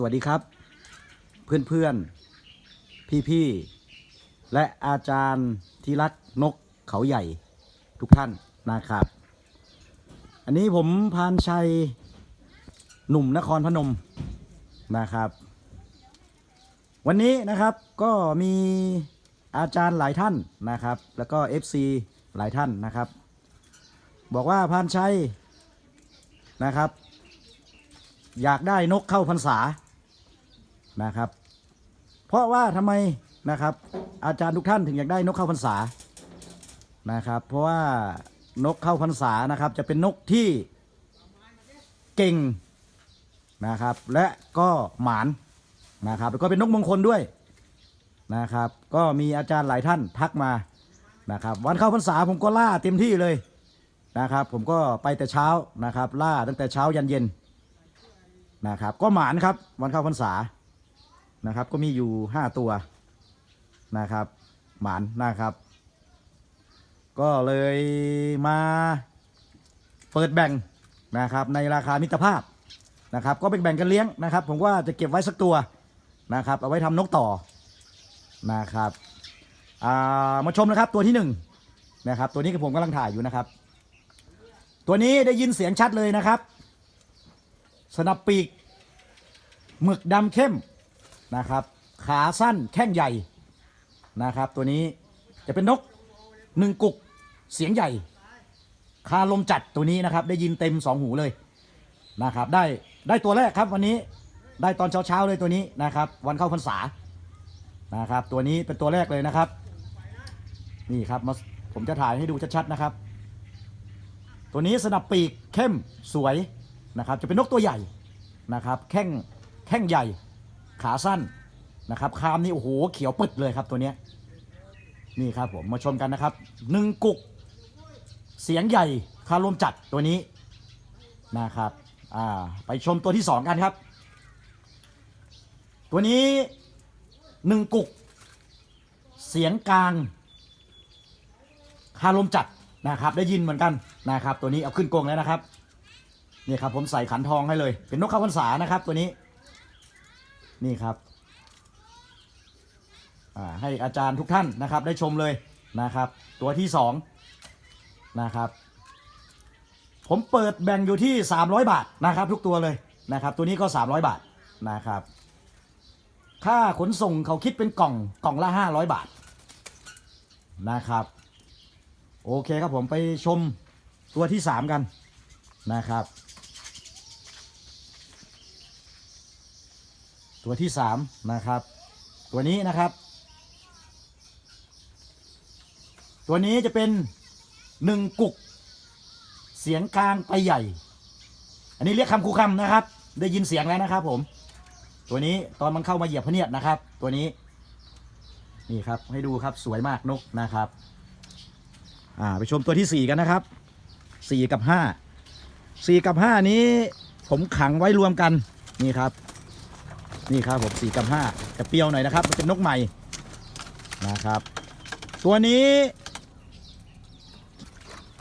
สวัสดีครับ เพื่อนๆ พี่ๆ และอาจารย์ที่รักนกเขาใหญ่ทุกท่านนะครับ อันนี้ผมพานชัยหนุ่มนครพนมนะครับ วันนี้นะครับก็มีอาจารย์หลายท่านนะครับ แล้วก็ FC หลายท่านนะครับ บอกว่าพานชัยนะครับ อยากได้นกเข้าพรรษา นะครับ เพราะว่าทำไมนะครับ อาจารย์ทุกท่านถึงอยากได้นกเข้าพรรษานะครับ เพราะว่านกเข้าพรรษานะครับ จะเป็นนกที่เก่งนะครับ และก็หมานนะครับแล้วก็เป็นนกมงคลด้วยนะครับ ก็มีอาจารย์หลายท่านทักมานะครับ วันเข้าพรรษาผมก็ล่าเต็มที่เลยนะครับ ผมก็ไปแต่เช้านะครับ ล่าตั้งแต่เช้ายันเย็นนะครับ ก็หมานครับวันเข้าพรรษา นะครับ ก็มีอยู่ห้าตัวนะครับ หมานนะครับ ก็เลยมาเปิดแบ่งนะครับ ในราคามิตรภาพนะครับ ก็เป็นแบ่งกันเลี้ยงนะครับ ผมว่าจะเก็บไว้สักตัวนะครับ เอาไว้ทำนกต่อนะครับามาชมนะครับตัวที่หนึ่งนะครับ ตัวนี้ก็ผมกำลังถ่ายอยู่นะครับ ตัวนี้ได้ยินเสียงชัดเลยนะครับ สนับปีกหมึกดำเข้ม นะครับ ขาสั้นแข้งใหญ่นะครับ ตัวนี้จะเป็นนกหนึ่งกุกเสียงใหญ่ คาลมจัดตัวนี้นะครับ ได้ยินเต็มสองหูเลยนะครับ ได้ได้ตัวแรกครับวันนี้ได้ตอนเช้าๆเลยตัวนี้นะครับ วันเข้าพรรษานะครับ ตัวนี้เป็นตัวแรกเลยนะครับ นี่ครับมาผมจะถ่ายให้ดูชัดๆนะครับ ตัวนี้สนับปีกเข้มสวยนะครับ จะเป็นนกตัวใหญ่นะครับ แข้งแข้งใหญ่ ขาสั้นนะครับคามนี่โอ้โหเขียวปึดเลยครับตัวเนี้ยนี่ครับผมมาชมกันนะครับหนึ่งกุก เสียงใหญ่คารมจัดตัวนี้นะครับอ่าไปชมตัวที่สองกันครับ ตัวนี้หนึ่งกุก เสียงกลางคารมจัดนะครับ ได้ยินเหมือนกันนะครับ ตัวนี้เอาขึ้นกรงแล้วนะครับนี่ครับผมใส่ขันทองให้เลย เป็นนกข้าวพรรษานะครับตัวนี้ นี่ครับให้อาจารย์ทุกท่านนะครับ ได้ชมเลยนะครับ ตัวที่สองนะครับ ผมเปิดแบ่งอยู่ที่ 300 บาทนะครับ ทุกตัวเลยนะครับ ตัวนี้ก็ 300 บาทนะครับ ค่าขนส่งเขาคิดเป็นกล่องกล่องละ 500 บาทนะครับ โอเคครับผมไปชมตัวที่ 3 กันนะครับ ตัวที่สามนะครับ ตัวนี้นะครับ ตัวนี้จะเป็นหนึ่งกุก เสียงกลางไปใหญ่ อันนี้เรียกคำคูคำนะครับ ได้ยินเสียงแล้วนะครับ ผม ตัวนี้ตอนมันเข้ามาเหยียบพเนียดนะครับ ตัวนี้ นี่ครับให้ดูครับสวยมากนกนะครับอ่าไปชมตัวที่สี่กันนะครับสี่กับห้าสี่กับห้านี้ผมขังไว้รวมกันนี่ครับ นี่ครับผมสี่กับห้าจะเปรี้ยวหน่อยนะครับมันเป็นนกใหม่นะครับ ตัวนี้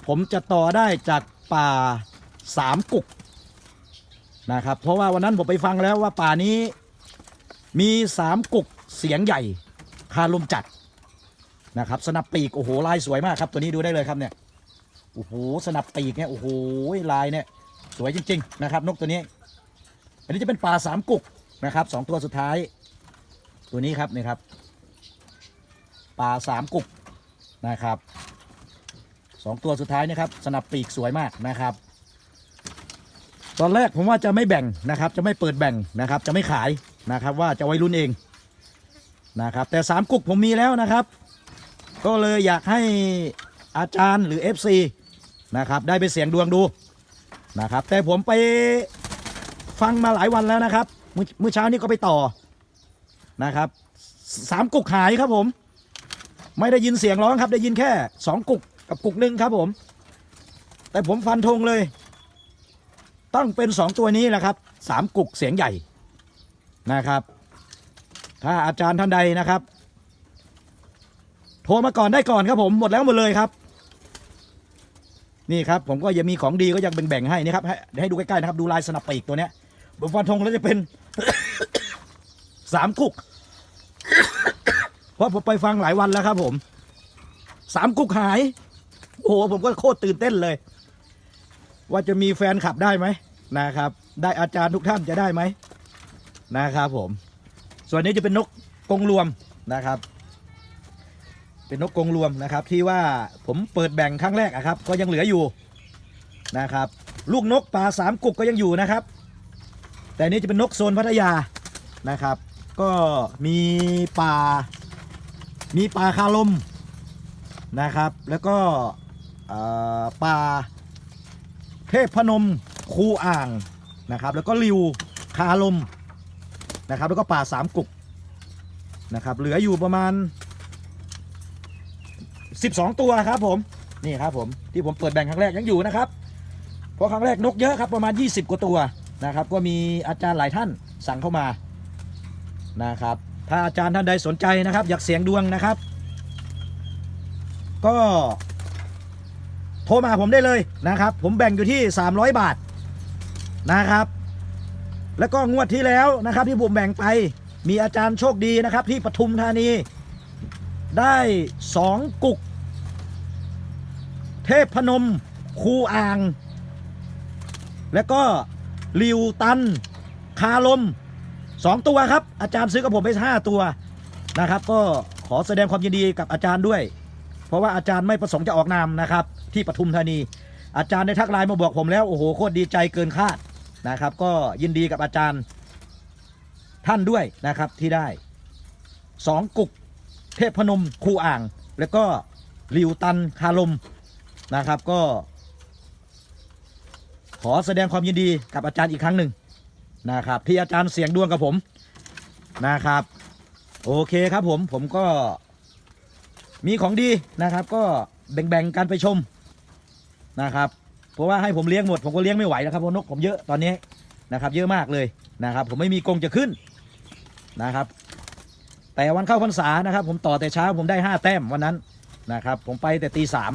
ผมจะต่อได้จากป่าสามกุกนะครับ เพราะว่าวันนั้นผมไปฟังแล้วว่าป่านี้มีสามกุกเสียงใหญ่คาลมจัดนะครับสนับปีกโอ้โหลายสวยมากครับ ตัวนี้ดูได้เลยครับเนี่ยโอ้โหสนับปีกเนี่ยโอ้โหลายเนี่ยสวยจริง ๆ นะครับ นกตัวนี้ อันนี้จะเป็นป่าสามกุก นะครับสองตัวสุดท้าย ตัวนี้ครับนี่ครับปลาสามกุกนะครับสองตัวสุดท้ายนะครับ สนับปีกสวยมากนะครับ ตอนแรกผมว่าจะไม่แบ่งนะครับ จะไม่เปิดแบ่งนะครับ จะไม่ขายนะครับ ว่าจะไว้รุ่นเองนะครับ แต่สามกุกผมมีแล้วนะครับ ก็เลยอยากให้อาจารย์หรือ FC นะครับ ได้ไปเสียงดวงดูนะครับ แต่ผมไปฟังมาหลายวันแล้วนะครับ อเมื่อเช้านี้ก็ไปต่อนะครับสามกุกหายครับผม ไม่ได้ยินเสียงร้องครับ ได้ยินแค่สองกุกกับกุกหนึ่งครับผม แต่ผมฟันธงเลย ต้องเป็นสองตัวนี้แหละครับสามกุกเสียงใหญ่นะครับ ถ้าอาจารย์ท่านใดนะครับ โทรมาก่อนได้ก่อนครับผมหมดแล้วหมดเลยครับ นี่ครับผมก็ยังมีของดีก็ยังแบ่งๆให้นี่ครับให้ให้ดูใกล้ๆนะครับดูลายสนับปีกตัวเนี้ยบนฟันธงแล้วจะเป็น สามกุก เพราะผมไปฟังหลายวันแล้วครับผม สามกุกหาย โอ้โห ผมก็โคตรตื่นเต้นเลย ว่าจะมีแฟนขับได้ไหมนะครับ ได้อาจารย์ทุกท่านจะได้ไหมนะครับผม ส่วนนี้จะเป็นนกกงรวมนะครับ เป็นนกกงรวมนะครับ ที่ว่าผมเปิดแบ่งครั้งแรกอะครับ ก็ยังเหลืออยู่นะครับ ลูกนกป่าสามกุกก็ยังอยู่นะครับ แต่อันนี้จะเป็นนกโซนพัทยานะครับ ก็มีป่า มีป่าคาลมนะครับ แล้วก็ป่าเทพพนมคูอ่างนะครับ แล้วก็ริวคาลมนะครับ แล้วก็ป่าสามกุกนะครับ เหลืออยู่ประมาณ 12 ตัวครับผมนี่ครับผมที่ผมเปิดแบ่งครั้งแรกยังอยู่นะครับเพราะครั้งแรกนกเยอะครับประมาณ 20 กว่าตัว นะครับ ก็มีอาจารย์หลายท่านสั่งเข้ามานะครับ ถ้าอาจารย์ท่านใดสนใจนะครับ อยากเสียงดวงนะครับ ก็ โทรมาผมได้เลยนะครับ ผมแบ่งอยู่ที่ 300 บาทนะครับ แล้วก็งวดที่แล้วนะครับ ที่ผมแบ่งไปมีอาจารย์โชคดีนะครับ ที่ปทุมธานี ได้สองกุก เทพพนม คูอ่าง แล้วก็ ลิวตัน คาลมสองตัวครับ อาจารย์ซื้อกับผมไปห้าตัวนะครับ ก็ขอแสดงความยินดีกับอาจารย์ด้วย เพราะว่าอาจารย์ไม่ประสงค์จะออกนามนะครับ ที่ปทุมธานี อาจารย์ได้ทักไลน์มาบอกผมแล้วโอ้โหโคตรดีใจเกินคาดนะครับ ก็ยินดีกับอาจารย์ท่านด้วยนะครับที่ได้สองกุกเทพพนมคูอ่าง แล้วก็ลิวตันคาลมนะครับก็ ขอแสดงความยินดีกับอาจารย์อีกครั้งหนึ่งนะครับที่อาจารย์เสียงดวงกับผมนะครับ โอเคครับผมผมก็มีของดีนะครับ ก็แบ่งๆกันไปชมนะครับเพราะว่าให้ผมเลี้ยงหมดผมก็เลี้ยงไม่ไหวแล้วครับเพราะนกผมเยอะตอนนี้นะครับ เยอะมากเลยนะครับ ผมไม่มีกรงจะขึ้นนะครับ แต่วันเข้าพรรษานะครับ ผมต่อแต่เช้าผมได้ห้าแต้มวันนั้นนะครับ ผมไปแต่ตีสาม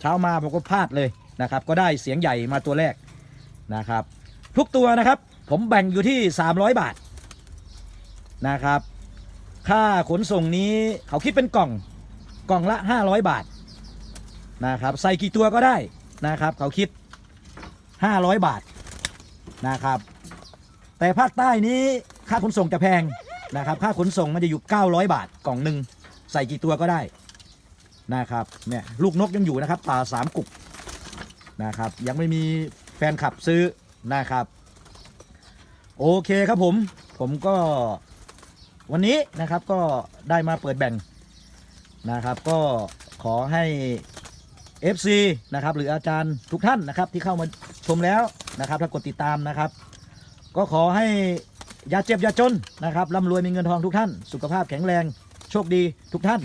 เช้ามาผมก็พลาดเลยนะครับ ก็ได้เสียงใหญ่มาตัวแรก นะครับ ทุกตัวนะครับ ผมแบ่งอยู่ที่ 300 บาทนะครับ ค่าขนส่งนี้เขาคิดเป็นกล่องกล่องละ 500 บาทนะครับ ใส่กี่ตัวก็ได้นะครับ เขาคิด 500 บาทนะครับ แต่ภาคใต้นี้ค่าขนส่งจะแพงนะครับ ค่าขนส่งมันจะอยู่ 900 บาทกล่องหนึ่งใส่กี่ตัวก็ได้นะครับเนี่ยลูกนกยังอยู่นะครับป่าสามกุกนะครับยังไม่มี แฟนคลับซื้อนะครับ โอเคครับผม ผมก็วันนี้นะครับก็ได้มาเปิดแบ่งนะครับ ก็ขอให้ FC นะครับหรืออาจารย์ทุกท่านนะครับที่เข้ามาชมแล้วนะครับและกดติดตามนะครับ ก็ขอให้อย่าเจ็บอย่าจนนะครับร่ำรวยมีเงินทองทุกท่าน สุขภาพแข็งแรงโชคดีทุกท่าน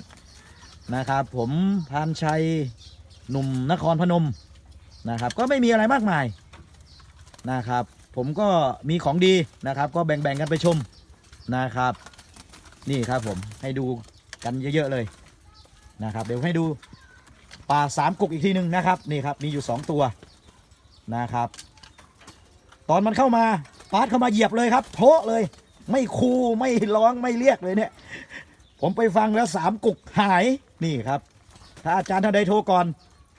นะครับ ผมพานชัยหนุ่มนครพนม นะครับ ก็ไม่มีอะไรมากมายนะครับ ผมก็มีของดีนะครับ ก็แบ่งๆกันไปชมนะครับ นี่ครับผมให้ดูกันเยอะๆเลยนะครับ เดี๋ยวให้ดูปลาสามกุกอีกทีหนึ่งนะครับนี่ครับมีอยู่สองตัวนะครับ ตอนมันเข้ามาปาดเข้ามาเหยียบเลยครับโผล่เลย ไม่คูไม่ร้องไม่เรียกเลยเนี่ย ผมไปฟังแล้วสามกุกหายนี่ครับ ถ้าอาจารย์ท่านใดโทรก่อน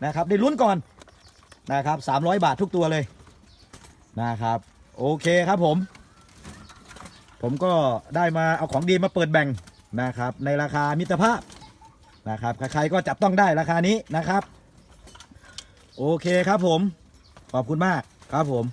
นะครับ ได้ลุ้นก่อน นะครับสามร้อยบาททุกตัวเลยนะครับ โอเคครับผม ผมก็ได้มาเอาของดีมาเปิดแบ่งนะครับ ในราคามิตรภาพนะครับใครๆก็จับต้องได้ราคานี้นะครับ โอเคครับผม ขอบคุณมากครับผม